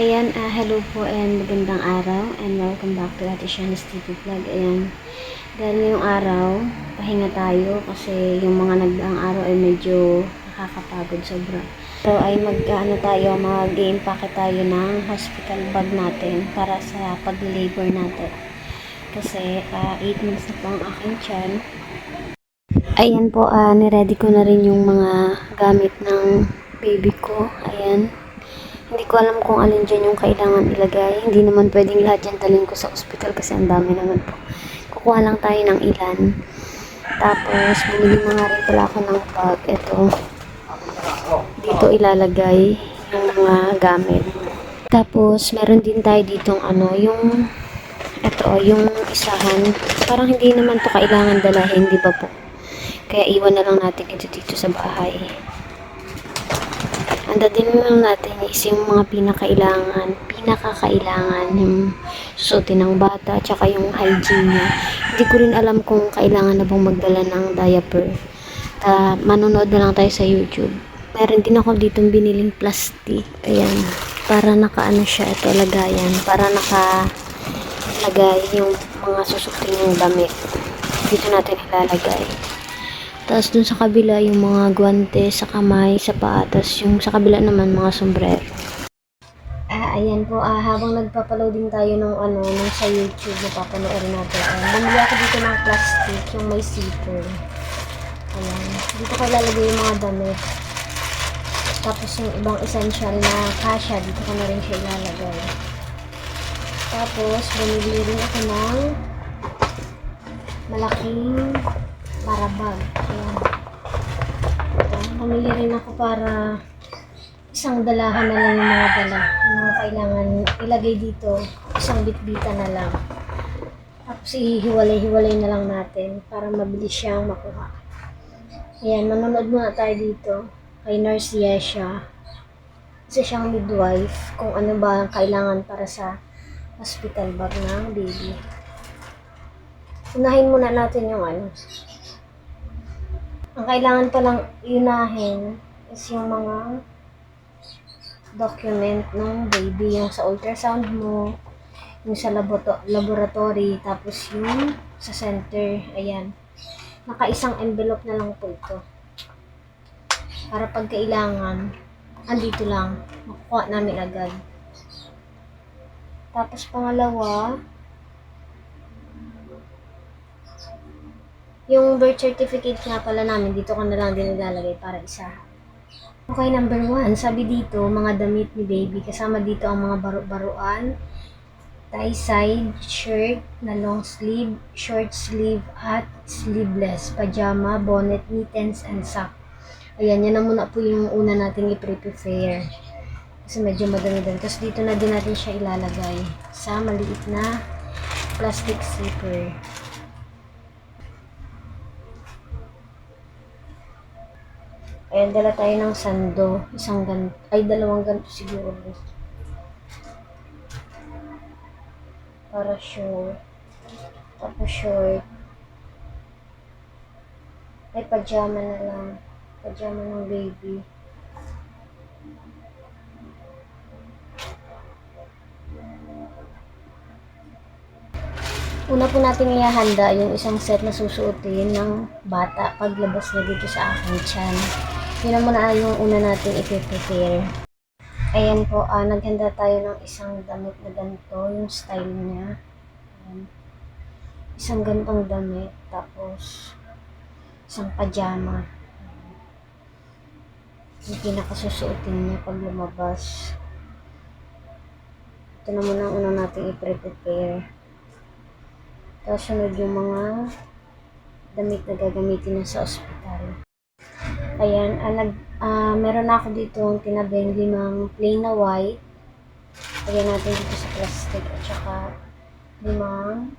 Ayan, ah, hello po and magandang araw and welcome back to Ate Shani's TV Vlog. Ayan, dahil ngayong araw, pahinga tayo kasi yung mga nagdaang araw ay medyo nakakapagod sobra. So ay mag ano tayo, mag-i-impake tayo ng hospital bag natin para sa pag-labor natin. Kasi 8 months na po ang aking tiyan. Ayan po, ah, niready ko na rin yung mga gamit ng baby ko. Ayan. Hindi ko alam kung alin dyan yung kailangan ilagay. Hindi naman pwedeng lahat yan dalhin ko sa ospital kasi ang dami naman po. Kukuha lang tayo ng ilan. Tapos, bumili na nga rin pala ako ng bag. Ito. Dito ilalagay yung mga gamit. Tapos, meron din tayo ditong ano, yung ito, yung isahan. Parang hindi naman to kailangan dalahin, di ba po? Kaya iwan na lang natin ito dito sa bahay. Anda din lang natin is yung mga pinakailangan, pinakakailangan yung susutin ng bata, tsaka yung hygiene niya. Hindi ko rin alam kung kailangan na bang magdala ng diaper. Ta manonood na lang tayo sa YouTube. Meron din ako ditong biniling plastic. Ayan. Para nakaano siya, ito lagayan. Para nakalagay yung mga susukin ng damit. Dito natin ilalagay. Tapos dun sa kabila yung mga guwante sa kamay, sa paa. Tapos yung sa kabila naman mga sombrero. Ah, ayan po. Ah, habang nagpapaloading tayo ng ano, ng sa YouTube, napapanoorin natin. Ah, bumili ako dito ng plastic, yung may zipper. Ayan. Dito ko ilalagay yung mga damit. Tapos yung ibang essential na kasha, dito ko na rin siya ilalagay. Tapos, bumili rin ako ng malaking para bag. Ayan. Ito, bumili rin ako para isang dalahan na lang yung mga dala. Yung mga kailangan ilagay dito, isang bitbita na lang. Tapos ihiwalay-hiwalay na lang natin para mabilis siyang makuha. Ayan, manonood muna tayo dito kay Nurse Yesha. Isa siyang midwife kung ano ba ang kailangan para sa hospital bag ng baby. Unahin muna natin yung ano, ang kailangan palang iunahin is yung mga document ng baby, yung sa ultrasound mo, yung sa laborato- laboratory, tapos yung sa center, ayan. Nakaisang envelope na lang po ito. Para pag kailangan, andito lang, makukuha namin agad. Tapos pangalawa, Yung birth certificate nga pala namin, dito ko na lang din ilalagay para isa. Okay, number one, sabi dito, mga damit ni baby. Kasama dito ang mga baro-baruan, tie side, shirt na long sleeve, short sleeve, at sleeveless, pajama, bonnet, mittens, and sock. Ayan, yan na muna po yung una natin i-prepare. Kasi medyo madami-dami. Tapos dito na din natin siya ilalagay sa maliit na plastic zipper. Ayan, dala tayo ng sando. Isang ganito. Ay, dalawang ganito siguro. Para sure. Tapos short. Ay, pajama na lang. Pajama ng baby. Una po natin ihahanda yung isang set na susuotin ng bata paglabas na dito sa aking tiyan. Yun na muna yung una natin i-prepare. Ayan po, ah, naghanda tayo ng isang damit na ganito, yung style niya. Ayan. Isang gantong damit, tapos isang pajama. Yung pinakasusuotin niya pag lumabas. Ito na muna ang una natin i-prepare. Tapos sunod yung mga damit na gagamitin na sa ospital. Ayan, ah, nag, ah, meron na ako dito ang tinabing limang plain na white. Lagyan natin dito sa plastic at saka limang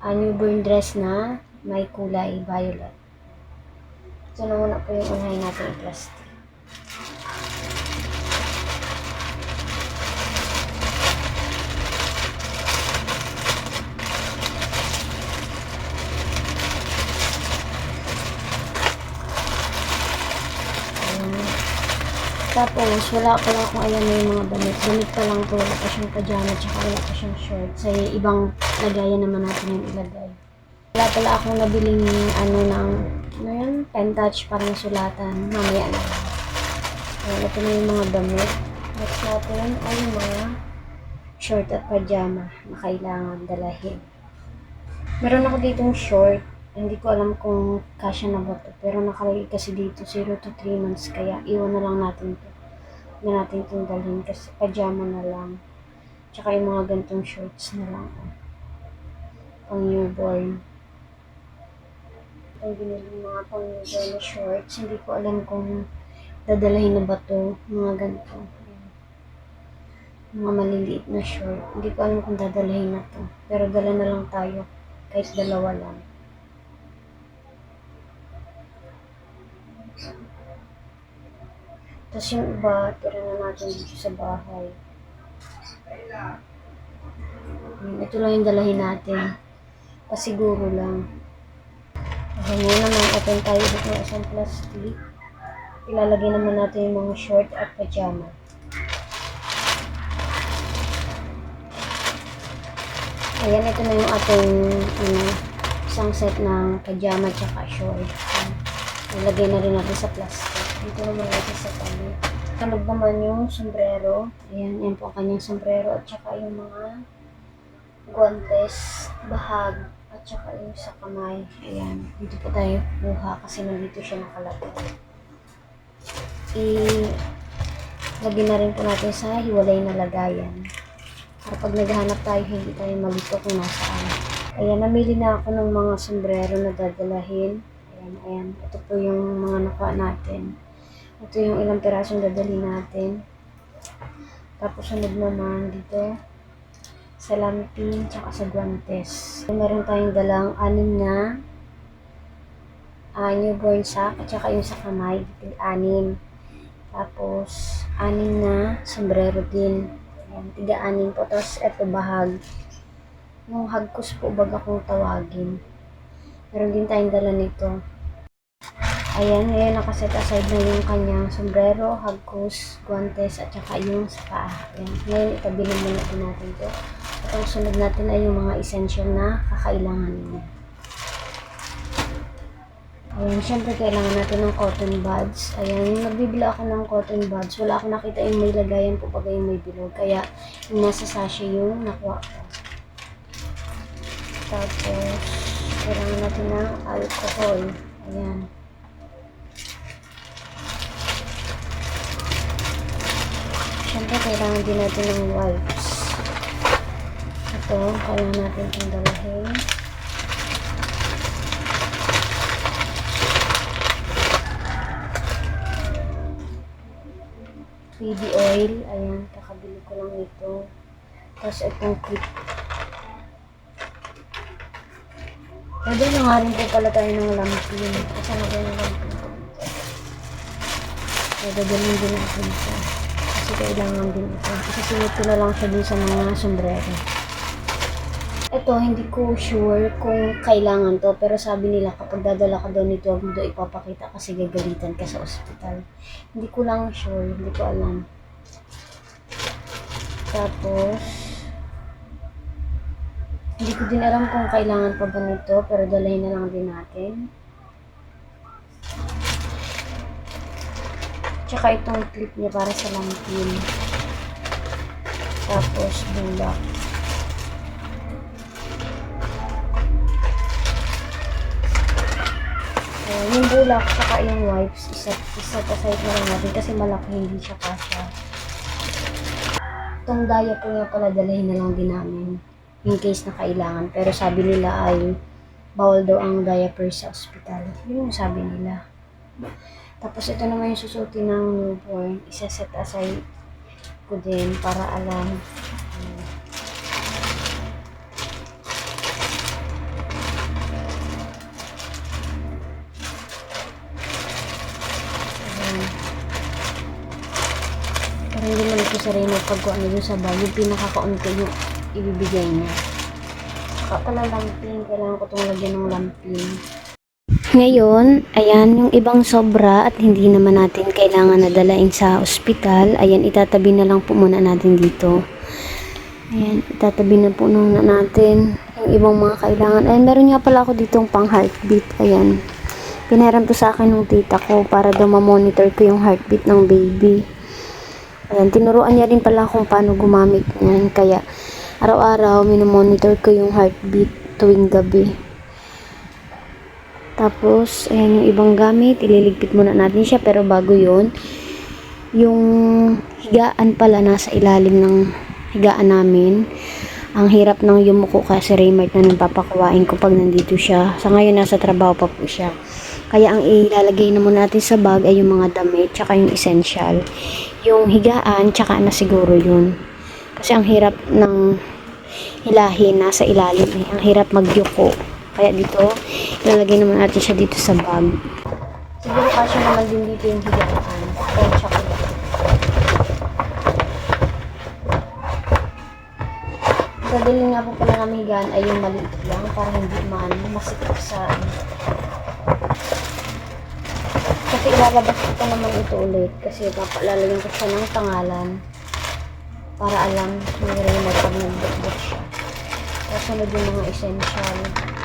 ah, newborn dress na may kulay violet. Ito na muna po yung unahin natin yung plastic. Ayan. Tapos, wala pa lang kung ayan na yung mga damit. Damit pa lang to. Wala pa siyang pajama, tsaka wala pa siyang short. Sa ibang lagayan naman natin yung ilagay. Wala pala akong nabiling ano ng, ano yan, pen touch parang sulatan. Mamaya na lang. Ayan, ito na yung mga damit. Next natin ay yung mga short at pajama na kailangan dalahin. Meron ako ditong short. Hindi ko alam kung kasya na ba to. Pero nakalagay kasi dito 0 to 3 months. Kaya iwan na lang natin to. Hindi natin itong dalhin kasi pajama na lang. Tsaka yung mga gantong shorts na lang. oh. Pang newborn. Ito yung binili mga pang newborn na shorts. Hindi ko alam kung dadalahin na ba to. Mga ganito. Mga maliliit na short. Hindi ko alam kung dadalahin na to. Pero dala na lang tayo. Kahit dalawa lang. Tapos yung iba, tira na natin dito sa bahay. Ayan, ito lang yung dalahin natin. Pasiguro lang. Okay, ngayon naman, open tayo dito ng isang plastic. Ilalagay naman natin yung mga short at pajama. Ayan, ito na yung ating ano, isang set ng pajama at short. Ayan. Nilagay na rin natin sa plastic. Dito naman natin sa tabi. Kalog naman yung sombrero. Ayan, yan po ang kanyang sombrero at saka yung mga guantes, bahag, at saka yung sa kamay. Ayan, dito po tayo kuha kasi nandito siya nakalagay. I lagay na rin po natin sa hiwalay na lagayan. Para pag naghahanap tayo, hindi tayo malito kung nasaan. Ayan, namili na ako ng mga sombrero na dadalahin. Ayan, ayan. Ito po yung mga nakuha natin. Ito yung ilang pirasong dadalhin natin. Tapos sunod naman dito sa lampin tsaka sa guantes. Meron tayong dalang anim na ah, newborn sack at saka yung sa kamay, dito anim. Tapos anim na sombrero din. Ayan, tiga-anim po. Tapos eto bahag. Yung hagkos po baga kung tawagin. Meron din tayong dala nito. Ayan, ngayon nakaset aside na yung kanyang sombrero, hagkos, guantes, at saka yung sa paa. Ayan. Ngayon, itabi na muna din natin ito. At ang sunod natin ay yung mga essential na kakailangan niya. Ayan, syempre kailangan natin ng cotton buds. Ayan, yung nagbibili ako ng cotton buds, wala akong nakita yung may lagayan po pag yung may bilog. Kaya, yung nasa sachet yung nakuha ko. Tapos, kailangan natin ng alcohol. Ayan. Siyempre, kailangan din natin ng wipes. Ito, kailangan natin itong dalahin. BB oil. Ayan, kakabili ko lang ito. Tapos itong clip. Pwede na nga rin po pala tayo ng lampin. Kasi na ba yung lampin? Pwede ganun din ako dito. Kasi kailangan din ito. Isasunod ko na lang siya dun sa mga sombrero. Ito, hindi ko sure kung kailangan to. Pero sabi nila kapag dadala ka daw nito, huwag mo ipapakita kasi gagalitan ka sa ospital. Hindi ko lang sure. Hindi ko alam. Tapos, hindi ko din alam kung kailangan pa ba nito, pero dalahin na lang din natin. Tsaka itong clip niya para sa lampin. Tapos, bulak. Ayan, yung bulak, tsaka yung wipes, isa, isa aside na lang natin kasi malaki, hindi siya kasha. Itong diaper nga pala, dalahin na lang din namin in case na kailangan. Pero sabi nila ay bawal daw ang diaper sa ospital. Yun yung sabi nila. Tapos ito naman yung susutin ng newborn. Isa-set aside ko din para alam. Pero hindi man ito sa rin pagkuha niya dun sa bag. Yung pinakakaunti yung ibibigay niya. Saka pala lampin. Kailangan ko itong lagyan ng lampin. Ngayon, ayan, yung ibang sobra at hindi naman natin kailangan na dalain sa ospital, ayan, itatabi na lang po muna natin dito. Ayan, itatabi na po muna natin yung ibang mga kailangan. Ayan, meron nga pala ako ditong pang heartbeat, ayan. Pinahiram to sa akin ng tita ko para daw ma-monitor ko yung heartbeat ng baby. Ayan, tinuruan niya rin pala kung paano gumamit niyan. Kaya, araw-araw, minomonitor ko yung heartbeat tuwing gabi. Tapos, ayan yung ibang gamit, ililigpit muna natin siya. Pero bago yon yung higaan pala nasa ilalim ng higaan namin. Ang hirap ng yumuko kasi Raymart na nagpapakuwain ko pag nandito siya. Sa ngayon, nasa trabaho pa po siya. Kaya ang ilalagay na muna natin sa bag ay yung mga damit, tsaka yung essential. Yung higaan, tsaka na siguro yun. Kasi ang hirap ng hilahin nasa ilalim eh. Ang hirap magyuko. Kaya dito, ilalagay naman natin siya dito sa bag. Siguro kasya naman din dito yung higaan. Ayan, tsaka Dadali nga po pala namin higaan ay yung maliit lang para hindi man masikip sa ano. Kasi ilalabas ko naman ito ulit kasi papalalagyan ko siya ng pangalan para alam ni Raymond pag nag-book siya. Kasunod yung mga essential.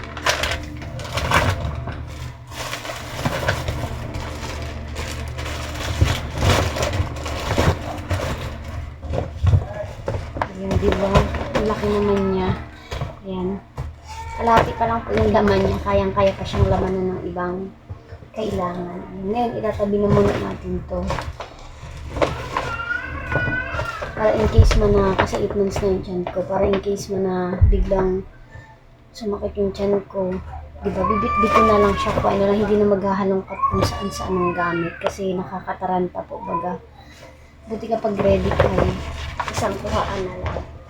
Ayan, di ba? Ang laki naman niya. Ayan. Kalahati pa lang po yung laman niya. Kayang-kaya pa siyang lamanan ng ibang kailangan. Ngayon, itatabi na muna natin to. Para in case man na, kasi 8 months na yung tiyan ko, para in case man na biglang sumakit yung tiyan ko, di ba, bibit-bit ko na lang siya kung ano lang, hindi na maghahalongkat kung saan-saan ang gamit kasi nakakataranta po baga. Buti kapag ready ko, isang kuhaan na lang.